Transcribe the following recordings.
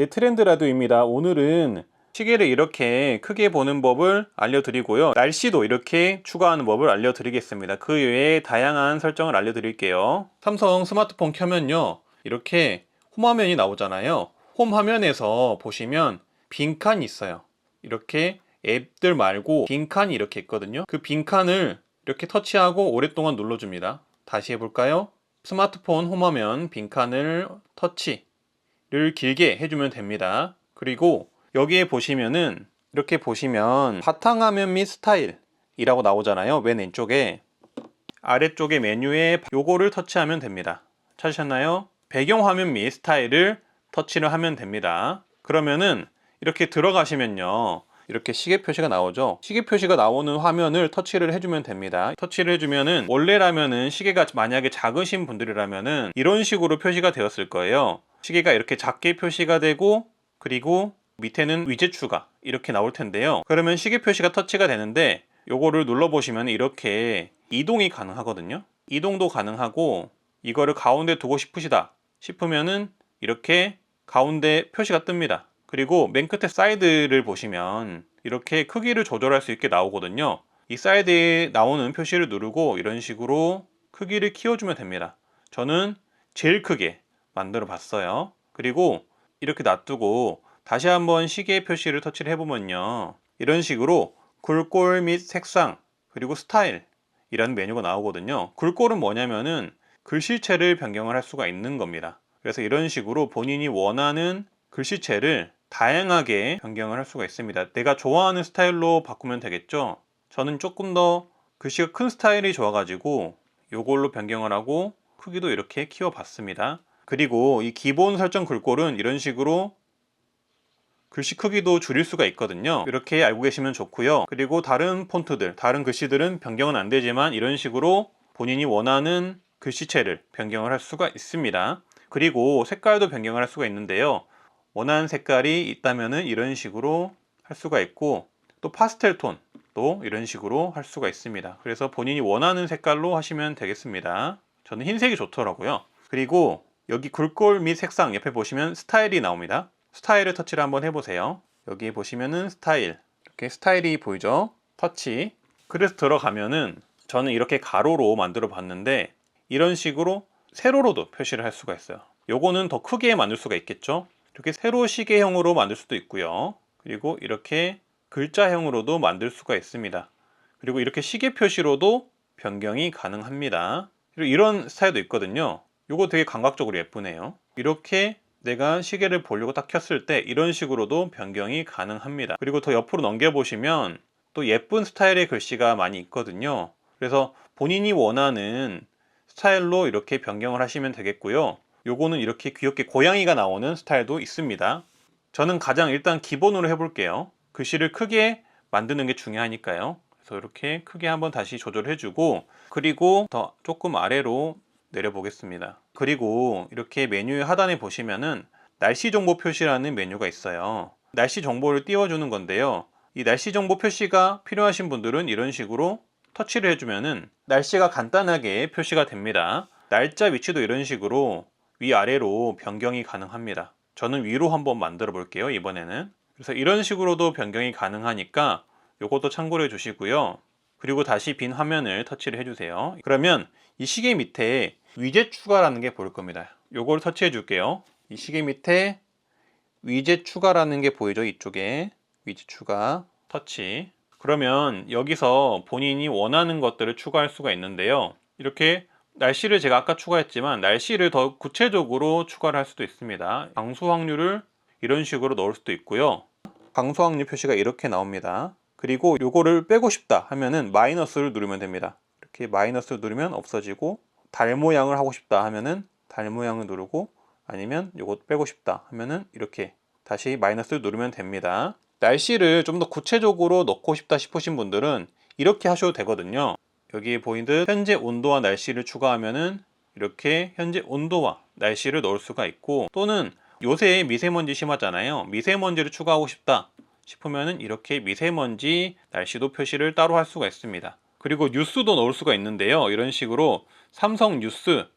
네, 트렌드 라디오입니다. 오늘은 시계를 이렇게 크게 보는 법을 알려드리고요. 날씨도 이렇게 추가하는 법을 알려드리겠습니다. 그 외에 다양한 설정을 알려드릴게요. 삼성 스마트폰 켜면요. 이렇게 홈 화면이 나오잖아요. 홈 화면에서 보시면 빈칸이 있어요. 이렇게 앱들 말고 빈칸이 이렇게 있거든요. 그 빈칸을 이렇게 터치하고 오랫동안 눌러줍니다. 다시 해볼까요? 스마트폰 홈화면 빈칸을 터치 를 길게 해주면 됩니다. 그리고 여기에 보시면은 이렇게 보시면 바탕화면 및 스타일 이라고 나오잖아요. 맨 왼쪽에 아래쪽에 메뉴에 요거를 터치하면 됩니다. 찾으셨나요? 배경화면 및 스타일을 터치를 하면 됩니다. 그러면은 이렇게 들어가시면요. 이렇게 시계 표시가 나오죠. 시계 표시가 나오는 화면을 터치를 해주면 됩니다. 터치를 해주면은 원래라면은 시계가 만약에 작으신 분들이라면은 이런 식으로 표시가 되었을 거예요. 시계가 이렇게 작게 표시가 되고 그리고 밑에는 위젯 추가 이렇게 나올 텐데요. 그러면 시계 표시가 터치가 되는데 요거를 눌러 보시면 이렇게 이동이 가능하거든요. 이동도 가능하고 이거를 가운데 두고 싶으시다 싶으면은 이렇게 가운데 표시가 뜹니다. 그리고 맨 끝에 사이드를 보시면 이렇게 크기를 조절할 수 있게 나오거든요. 이 사이드에 나오는 표시를 누르고 이런 식으로 크기를 키워주면 됩니다. 저는 제일 크게 만들어 봤어요. 그리고 이렇게 놔두고 다시 한번 시계 표시를 터치를 해보면요. 이런 식으로 굴골 및 색상 그리고 스타일 이라는 메뉴가 나오거든요. 굴골은 뭐냐면은 글씨체를 변경을 할 수가 있는 겁니다. 그래서 이런 식으로 본인이 원하는 글씨체를 다양하게 변경을 할 수가 있습니다. 내가 좋아하는 스타일로 바꾸면 되겠죠. 저는 조금 더 글씨가 큰 스타일이 좋아 가지고 이걸로 변경을 하고 크기도 이렇게 키워 봤습니다. 그리고 이 기본 설정 글꼴은 이런 식으로 글씨 크기도 줄일 수가 있거든요. 이렇게 알고 계시면 좋고요. 그리고 다른 폰트들, 다른 글씨들은 변경은 안 되지만 이런 식으로 본인이 원하는 글씨체를 변경을 할 수가 있습니다. 그리고 색깔도 변경을 할 수가 있는데요. 원하는 색깔이 있다면은 이런 식으로 할 수가 있고 또 파스텔 톤도 이런 식으로 할 수가 있습니다. 그래서 본인이 원하는 색깔로 하시면 되겠습니다. 저는 흰색이 좋더라고요. 그리고 여기 글꼴 및 색상 옆에 보시면 스타일이 나옵니다. 스타일을 터치를 한번 해보세요. 여기 보시면은 스타일 이렇게 스타일이 보이죠? 터치. 그래서 들어가면은 저는 이렇게 가로로 만들어 봤는데 이런 식으로 세로로도 표시를 할 수가 있어요. 요거는 더 크게 만들 수가 있겠죠? 이렇게 세로 시계형으로 만들 수도 있고요. 그리고 이렇게 글자형으로도 만들 수가 있습니다. 그리고 이렇게 시계 표시로도 변경이 가능합니다. 그리고 이런 스타일도 있거든요. 요거 되게 감각적으로 예쁘네요. 이렇게 내가 시계를 보려고 딱 켰을 때 이런 식으로도 변경이 가능합니다. 그리고 더 옆으로 넘겨보시면 또 예쁜 스타일의 글씨가 많이 있거든요. 그래서 본인이 원하는 스타일로 이렇게 변경을 하시면 되겠고요. 요거는 이렇게 귀엽게 고양이가 나오는 스타일도 있습니다. 저는 가장 일단 기본으로 해볼게요. 글씨를 크게 만드는 게 중요하니까요. 그래서 이렇게 크게 한번 다시 조절해주고 그리고 더 조금 아래로 내려보겠습니다. 그리고 이렇게 메뉴 하단에 보시면은 날씨 정보 표시라는 메뉴가 있어요. 날씨 정보를 띄워주는 건데요. 이 날씨 정보 표시가 필요하신 분들은 이런 식으로 터치를 해주면은 날씨가 간단하게 표시가 됩니다. 날짜 위치도 이런 식으로 위아래로 변경이 가능합니다. 저는 위로 한번 만들어 볼게요. 이번에는. 그래서 이런 식으로도 변경이 가능하니까 이것도 참고를 해 주시고요. 그리고 다시 빈 화면을 터치를 해주세요. 그러면 이 시계 밑에 위젯 추가라는 게 보일 겁니다. 요걸 터치해 줄게요. 이 시계 밑에 위젯 추가라는 게 보이죠? 이쪽에 위젯 추가 터치. 그러면 여기서 본인이 원하는 것들을 추가할 수가 있는데요. 이렇게 날씨를 제가 아까 추가했지만 날씨를 더 구체적으로 추가를 할 수도 있습니다. 강수 확률을 이런 식으로 넣을 수도 있고요. 강수 확률 표시가 이렇게 나옵니다. 그리고 요거를 빼고 싶다 하면은 마이너스를 누르면 됩니다. 이렇게 마이너스를 누르면 없어지고 달 모양을 하고 싶다 하면은 달 모양을 누르고 아니면 요거 빼고 싶다 하면은 이렇게 다시 마이너스를 누르면 됩니다. 날씨를 좀 더 구체적으로 넣고 싶다 싶으신 분들은 이렇게 하셔도 되거든요. 여기에 보이듯 현재 온도와 날씨를 추가하면은 이렇게 현재 온도와 날씨를 넣을 수가 있고 또는 요새 미세먼지 심하잖아요. 미세먼지를 추가하고 싶다 싶으면은 이렇게 미세먼지 날씨도 표시를 따로 할 수가 있습니다. 그리고 뉴스도 넣을 수가 있는데요. 이런 식으로 삼성 뉴스라는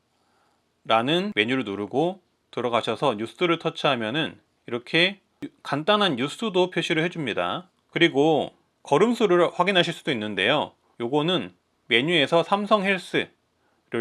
메뉴를 누르고 들어가셔서 뉴스를 터치하면은 이렇게 간단한 뉴스도 표시를 해줍니다. 그리고 걸음수를 확인하실 수도 있는데요. 요거는 메뉴에서 삼성 헬스를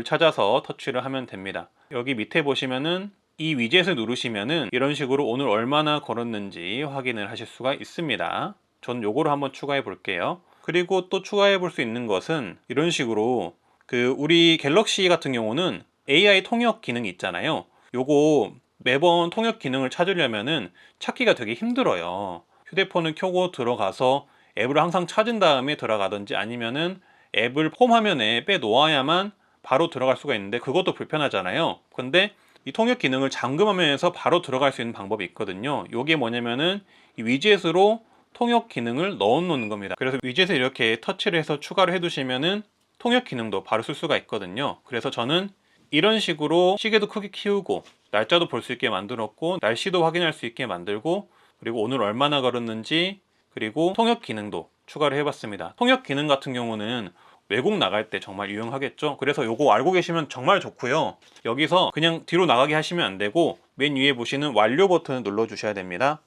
찾아서 터치를 하면 됩니다. 여기 밑에 보시면은 이 위젯을 누르시면은 이런 식으로 오늘 얼마나 걸었는지 확인을 하실 수가 있습니다. 전 요거를 한번 추가해 볼게요. 그리고 또 추가해 볼 수 있는 것은 이런 식으로 그 우리 갤럭시 같은 경우는 AI 통역 기능이 있잖아요. 요거 매번 통역 기능을 찾으려면은 찾기가 되게 힘들어요. 휴대폰을 켜고 들어가서 앱을 항상 찾은 다음에 들어가든지 아니면은 앱을 홈 화면에 빼 놓아야만 바로 들어갈 수가 있는데 그것도 불편하잖아요. 근데 이 통역 기능을 잠금 화면에서 바로 들어갈 수 있는 방법이 있거든요. 요게 뭐냐면은 이 위젯으로 통역 기능을 넣어 놓는 겁니다. 그래서 위젯을 이렇게 터치를 해서 추가를 해 두시면은 통역 기능도 바로 쓸 수가 있거든요. 그래서 저는 이런 식으로 시계도 크게 키우고 날짜도 볼 수 있게 만들었고 날씨도 확인할 수 있게 만들고 그리고 오늘 얼마나 걸었는지 그리고 통역 기능도 추가를 해봤습니다. 통역 기능 같은 경우는 외국 나갈 때 정말 유용하겠죠. 그래서 요거 알고 계시면 정말 좋고요. 여기서 그냥 뒤로 나가게 하시면 안 되고 맨 위에 보시는 완료 버튼을 눌러 주셔야 됩니다.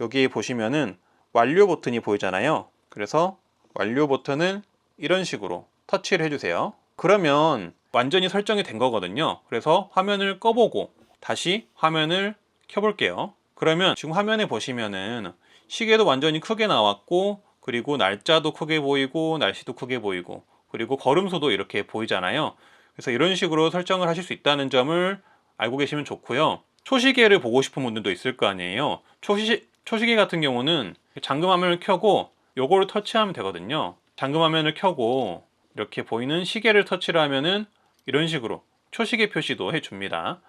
여기 보시면은 완료 버튼이 보이잖아요. 그래서 완료 버튼을 이런 식으로 터치를 해주세요. 그러면 완전히 설정이 된 거거든요. 그래서 화면을 꺼보고 다시 화면을 켜볼게요. 그러면 지금 화면에 보시면은 시계도 완전히 크게 나왔고 그리고 날짜도 크게 보이고 날씨도 크게 보이고 그리고 걸음수도 이렇게 보이잖아요. 그래서 이런 식으로 설정을 하실 수 있다는 점을 알고 계시면 좋고요. 초시계를 보고 싶은 분들도 있을 거 아니에요. 초시, 초시계 같은 경우는 잠금 화면을 켜고 요거를 터치하면 되거든요. 잠금 화면을 켜고 이렇게 보이는 시계를 터치를 하면은 이런 식으로 초시계 표시도 해줍니다.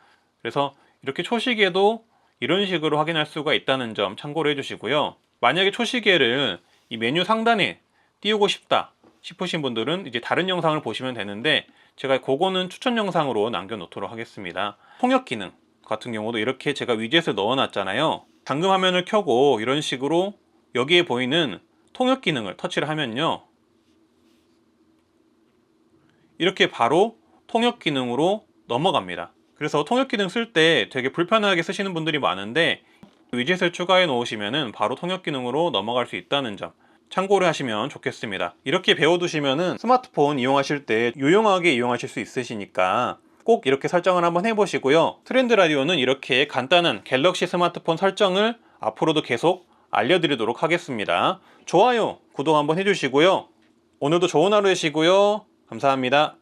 그래서 이렇게 초시계도 이런 식으로 확인할 수가 있다는 점 참고를 해주시고요. 만약에 초시계를 이 메뉴 상단에 띄우고 싶다 싶으신 분들은 이제 다른 영상을 보시면 되는데 제가 그거는 추천 영상으로 남겨놓도록 하겠습니다. 통역 기능 같은 경우도 이렇게 제가 위젯을 넣어놨잖아요. 잠금 화면을 켜고 이런 식으로 여기에 보이는 통역 기능을 터치를 하면요. 이렇게 바로 통역 기능으로 넘어갑니다. 그래서 통역 기능 쓸 때 되게 불편하게 쓰시는 분들이 많은데 위젯을 추가해 놓으시면은 바로 통역 기능으로 넘어갈 수 있다는 점 참고를 하시면 좋겠습니다. 이렇게 배워두시면은 스마트폰 이용하실 때 유용하게 이용하실 수 있으시니까 꼭 이렇게 설정을 한번 해보시고요. 트렌드 라디오는 이렇게 간단한 갤럭시 스마트폰 설정을 앞으로도 계속 알려드리도록 하겠습니다. 좋아요, 구독 한번 해주시고요. 오늘도 좋은 하루 되시고요. 감사합니다.